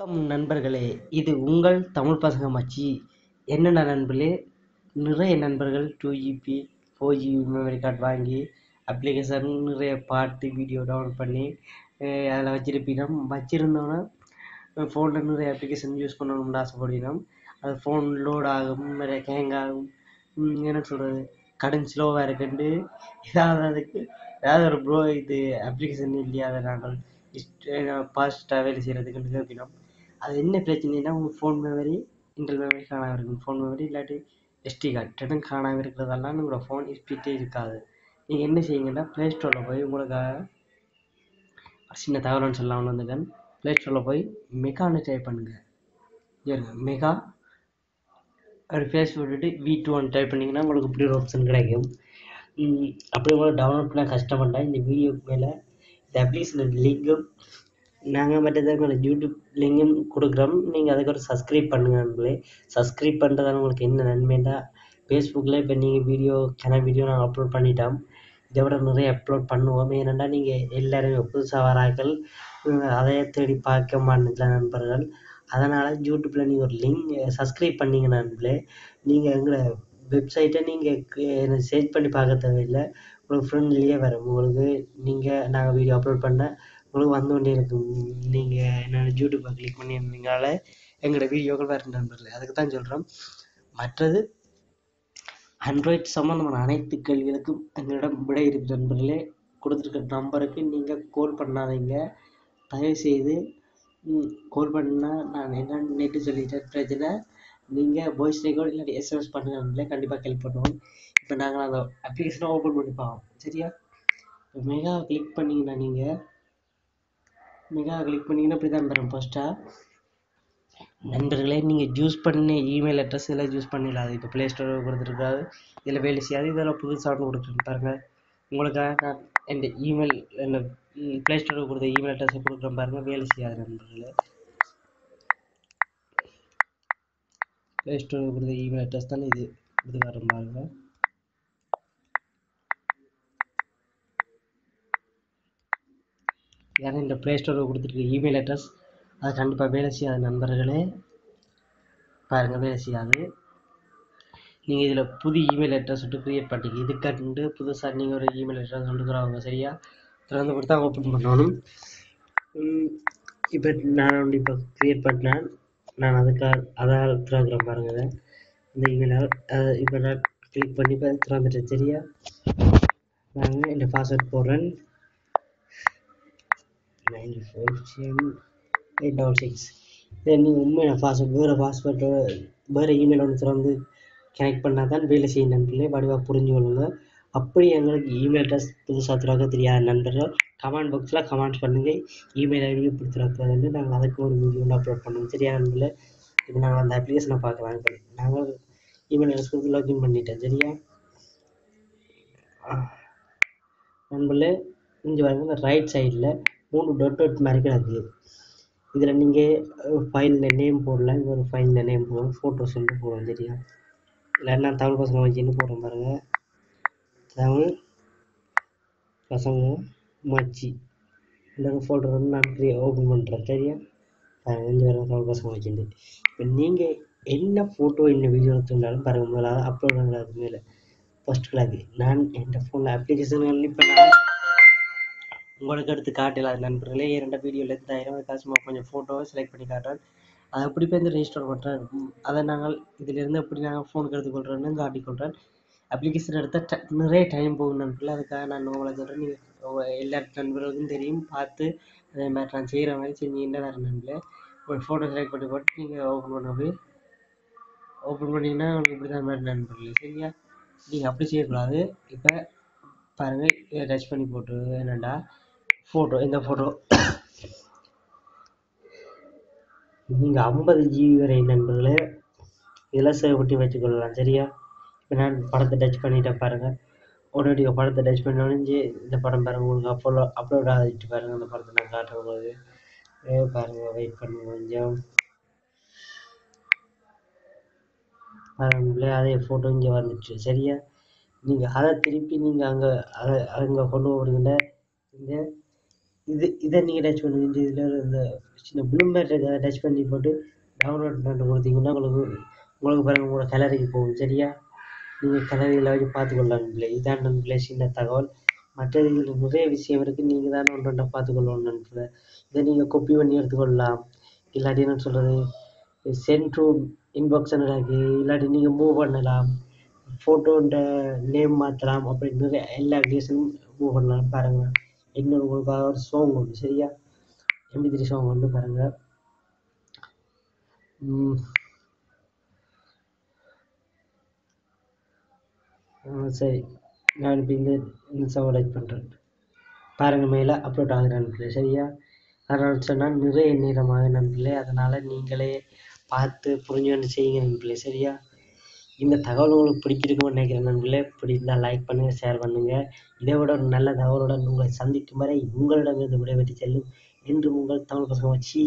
வணக்கம் நண்பர்களே. இது உங்கள் தமிழ் பசங்க மச்சி. என்னென்ன நண்பர்களே? நிறைய நண்பர்கள் two GB four GB memory card வாங்கி அப்ளிகேஷன் நிறைய பாட்டு வீடியோ டவுன்லோட் பண்ணி அதில் வச்சுருப்பீங்க வச்சுருந்தோன்னா ஃபோனில் நிறைய அப்ளிகேஷன் யூஸ் பண்ணணும்னு ஆசைப்படுவோம் அது ஃபோன் லோட் ஆகும் நிறைய கேங் ஆகும். என்ன சொல்கிறது கடன் ஸ்லோவாக இருக்குன்ட்டு ஏதாவது அதுக்கு ஏதாவது ஒரு ப்ரோ இது அப்ளிகேஷன் இல்லையா அதை நாங்கள் ஃபாஸ்ட்டாக வேலை செய்கிறதுக்கு கேட்பினோம். அது என்ன பிரச்சனைனா உங்கள் ஃபோன் மெமரி இன்டர்னல் மெமரி காணாமல் இருக்கும். ஃபோன் மெமரி இல்லாட்டி எஸ்டி கார்டு ரெண்டும் காணாமல் இருக்கிறதெல்லாம் உங்களோட ஃபோன் ஸ்பீட்டே இருக்காது. நீங்கள் என்ன செய்யுங்கன்னா ப்ளே ஸ்டோரில் போய் உங்களுக்காக சின்ன தகவல்னு சொல்லலாம்னு வந்துட்டேன் ப்ளே ஸ்டோரில் போய் மெகான்னு டைப் பண்ணுங்கள் மெகா ஒரு ஃபேஸ் போட்டுட்டு வி டூ ஒன் டைப் பண்ணிங்கன்னா உங்களுக்கு இப்படி ஒரு ஆப்ஷன் கிடைக்கும். அப்படி உங்களுக்கு டவுன்லோட் பண்ண கஷ்டப்பட்டேன் இந்த வீடியோக்கு மேலே இந்த அப்ளிகேஷன் லிங்கும் நாங்கள் மற்றது எங்களோட யூடியூப் லிங்கும் கொடுக்குறோம். நீங்கள் அதுக்கு ஒரு சப்ஸ்கிரைப் பண்ணுங்க நண்பர்களே. சப்ஸ்கிரைப் பண்ணுறதால உங்களுக்கு என்ன நன்மைன்னா ஃபேஸ்புக்கில் இப்போ நீங்கள் வீடியோ கன வீடியோ நாங்கள் அப்லோட் பண்ணிட்டோம். இதை விட நிறைய அப்லோட் பண்ணுவோம். ஏனென்னா நீங்கள் எல்லாருமே புதுசாக வராக்கள் அதையே தேடி பார்க்க மாட்டேங்கல நண்பர்கள்? அதனால் யூடியூப்பில் நீங்கள் ஒரு லிங்க் சப்ஸ்கிரைப் பண்ணிங்க நண்பர்களே. நீங்கள் எங்களை வெப்சைட்டை நீங்கள் சர்ச் பண்ணி பார்க்க தேவையில்லை. உங்களுக்கு ஃப்ரெண்ட்லியே வரும். உங்களுக்கு நீங்கள் நாங்கள் வீடியோ அப்லோட் பண்ண உங்களுக்கு வந்து கொண்டே இருக்கும். நீங்கள் என்னோட யூடியூப்பை கிளிக் பண்ணியிருந்தீங்கனால எங்களோட வீடியோக்கள் வேறு நண்பர்களே அதுக்கு தான் சொல்கிறோம் மற்றது ஆண்ட்ராய்ட் சம்மந்தமான அனைத்து கேள்விகளுக்கும் எங்களிடம் விடை இருக்கு நண்பர்களே கொடுத்துருக்க நம்பருக்கு நீங்கள் கால் பண்ணாதீங்க. தயவுசெய்து கால் பண்ணால் நான் என்னன்னு நேற்று சொல்லிட்டேன் பிரச்சனை. நீங்கள் வாய்ஸ் ரெக்கார்ட் இல்லாட்டி எஸ்எம்எஸ் பண்ணுங்க கண்டிப்பாக ஹெல்ப் பண்ணுவோம். இப்போ நாங்கள் அந்த அப்ளிகேஷனை ஓப்பன் பண்ணி பார்ப்போம் சரியா? இப்போ மெகா கிளிக் பண்ணிங்கன்னா நீங்கள் மெகா கிளிக் பண்ணிங்கன்னா இப்படி தான் வரும் ஃபஸ்ட்டாக நண்பர்களே நீங்கள் யூஸ் பண்ண இமெயில் அட்ரஸ் எல்லாம் யூஸ் பண்ணிடலாம் இப்போ ப்ளே ஸ்டோர் கொடுத்துருக்காது இதில் வேலை செய்யாது. இதெல்லாம் புதுசாக ஒன்று கொடுத்துருக்கு பாருங்கள் உங்களுக்காக நான் என் இமெயில் இந்த ப்ளே ஸ்டோரில் கொடுத்த இமெயில் அட்ரஸை கொடுக்குறேன் பாருங்கள் வேலை செய்யாது நண்பர்களே. ப்ளே ஸ்டோரில் கொடுத்த இமெயில் அட்ரஸ் தானே இது. இது வரும் பாருங்கள் ஏன்னா இந்த ப்ளே ஸ்டோரில் கொடுத்துருக்க இமெயில் அட்ரஸ் அது கண்டிப்பாக வேலை செய்யாது நண்பர்களே பாருங்கள் வேலை செய்யாது. நீங்கள் இதில் புது இமெயில் அட்ரஸ் விட்டு க்ரியேட் பண்ணிங்க இதுக்காண்டு புதுசாக நீங்கள் ஒரு இமெயில் அட்ரஸ் கொடுக்குறவங்க சரியா? திறந்து கொடுத்தா ஓப்பன் பண்ணணும். இப்போ நான் வந்து இப்போ க்ரியேட் பண்ணேன். நான் அதுக்காக அதாக திறக்கிறேன் பாருங்க இந்த இமெயில் இப்போ நான் கிளிக் பண்ணி இப்போ திறந்துட்டேன் சரியா? நான் இந்த பாஸ்வேர்ட் போடுறேன். எயிட் டபுள் சிக்ஸ் தென் நீங்கள் உண்மையான பாஸ்வேர்ட் வேறு பாஸ்வேர்டு வேறு இமெயில் ஒன்று திறந்து கனெக்ட் பண்ணால் தான் வேலை செய்யும் நண்பர்களே வடிவாக புரிஞ்சு கொள்ளுங்க. அப்படி எங்களுக்கு இமெயில் அட்ரஸ் புதுசாக திறக்க தெரியாத நண்பர்கள். கமெண்ட் பாக்ஸில் கமெண்ட் பண்ணுங்கள் இமெயில் ஐடி இப்படி திறக்கிறதுன்னு நாங்கள் அதுக்கு ஒரு வீடியோ அப்லோட் பண்ணுவோம். சரியா நண்பர்களே? இப்போ நாங்கள் அந்த அப்ளிகேஷனை பார்க்கலாம். இப்போ நாங்கள் இமெயில் அட்ரஸ் கொடுத்து லாகின் பண்ணிட்டேன் சரியா? நண்பர்களே இங்கே பாருங்க ரைட் சைடில் மூணு டொட் டொட் மாதிரி கிடக்குது இதில் நீங்கள் ஃபைலில் நேம் போடலாம் ஒரு ஃபைலில் நேம் போடுவோம் ஃபோட்டோஸ் வந்து போடுவோம் சரியா? இல்லைன்னா தமிழ் பசங்க வச்சுன்னு போடுறோம் பாருங்க. தமிழ் பசங்க மச்சி. இந்த ஃபோல்டர் வந்து நான் க்ரியே ஓப்பன் பண்ணுறேன் சரியா? பாருங்க வர தமிழ் பசங்க வச்சுட்டு. இப்போ நீங்கள் என்ன ஃபோட்டோ என்ன வீடியோ எடுத்துருந்தாலும் பாருங்க முதல்ல அப்லோட் பண்ணுறது மேலே. ஃபஸ்ட் கிளாக்கு நான் என் ஃபோனில் அப்ளிகேஷன்கள் இப்போ நான் உங்களுக்கு எடுத்து காட்டலாம் நண்பர்களே இரண்டு வீடியோவில் இருந்து ஆயிரம் காசுமா கொஞ்சம் ஃபோட்டோவை செலக்ட் பண்ணி காட்டுறேன். அதை எப்படி போய் இந்த ரெஜிஸ்டர் பண்ணுறேன் அதை நாங்கள் இதிலிருந்து எப்படி நாங்கள் ஃபோனுக்கு எடுத்துக்கொள்கிறோன்னு காட்டிக்கொள்கிறேன் அப்ளிகேஷன் எடுத்தால் ட நிறைய டைம் போகும் நண்பர்களே. அதுக்காக நான் உங்களை சொல்கிறேன் நீங்கள் எல்லா நண்பர்களுக்கும் தெரியும். பார்த்து அதே மாதிரி நான் செய்கிற மாதிரி செஞ்சீங்கன்னா வேறு நண்பர்களே. ஒரு ஃபோட்டோ செலக்ட் பண்ணி போட்டு நீங்கள் ஓப்பன் பண்ண போய் ஓப்பன் பண்ணிங்கன்னா உங்களுக்கு இப்படி தான் மாதிரி நண்பர்களே. சரியா? நீங்கள் அப்படி செய்யக்கூடாது. இப்போ பாருங்கள் டச் பண்ணி போட்டு என்னடா? ஃபோட்டோ இந்த ஃபோட்டோ நீங்கள் ஐம்பது ஜிபி வரை நண்பர்களே இதெல்லாம் சேவ் பண்ணி வச்சுக்கொள்ளலாம் சரியா? இப்போ நான் படத்தை டச் பண்ணிட்டேன் பாருங்கள் உடனடியாக படத்தை டச் பண்ண உடனே இந்த படம் பாருங்கள் உங்களுக்கு அப்போலோ அப்லோட் ஆகிட்டு பாருங்கள் அந்த படத்தை நான் காட்டுற போது பாருங்கள் வெயிட் பண்ணுங்க கொஞ்சம். பாருங்களே அதே ஃபோட்டோ இங்கே வந்துச்சு சரியா? நீங்கள் அதை திருப்பி நீங்கள் அங்கே அதை அங்கே கொண்டு போகிறீங்கள இந்த இது இதை நீங்கள் டச் பண்ணுங்க. இதில் இந்த சின்ன ப்ளூ மேட் டச் பண்ணி போட்டு டவுன்லோட் பண்ணிட்டு கொடுத்தீங்கன்னா உங்களுக்கு உங்களுக்கு பாருங்கள் உங்களோட கலரிக்கு போகும். சரியா? நீங்கள் கலரியில் வச்சு பார்த்துக்கொள்ளலாம் நண்பர்களே இதான் நண்பர்களே சின்ன தகவல். மற்றது இதில் நிறைய விஷயம் இருக்குது நீங்கள் தானே ஒன்று ஒன்றா பார்த்துக்கொள்ளணும் நண்பர்களே இதை நீங்கள் கொப்பி பண்ணி எடுத்துக்கொள்ளலாம். இல்லாட்டி என்ன சொல்கிறது சென்ட் டு இன்பாக்ஸ் இருக்கு. இல்லாட்டி நீங்கள் மூவ் பண்ணலாம். ஃபோட்டோன்ற நேம் மாற்றலாம் அப்படி நிறைய எல்லா டீசனும் மூவ் பண்ணலாம். பாருங்கள் இன்னொரு உங்களுக்காக ஒரு சாங் உண்டு சரியா? எம்பி த்ரீ சாங் வந்து பாருங்கள் சரி. நான் இப்போ இந்த இந்த சாங் லைக் பண்ணுறேன் பாருங்கள் மேலே அப்லோட் ஆகுது நண்பர்களே சரியா? அதனால் சொன்னால் நிறைய நேரமாக நண்பர்களே. அதனால் நீங்களே பார்த்து புரிஞ்சுக்கொண்டு செய்யுங்க நண்பர்களே சரியா? இந்த தகவல் உங்களுக்கு பிடிச்சிருக்கும்னு நினைக்கிறேன் நண்பர்களே. பிடிச்சிருந்தால் லைக் பண்ணுங்கள் ஷேர் பண்ணுங்கள் இதை விட ஒரு நல்ல தகவலுடன் உங்களை சந்திக்கும் வரை உங்களிடமிருந்து விடைபெற்று செல்லும் என்று உங்கள் தமிழ் பசங்க வச்சு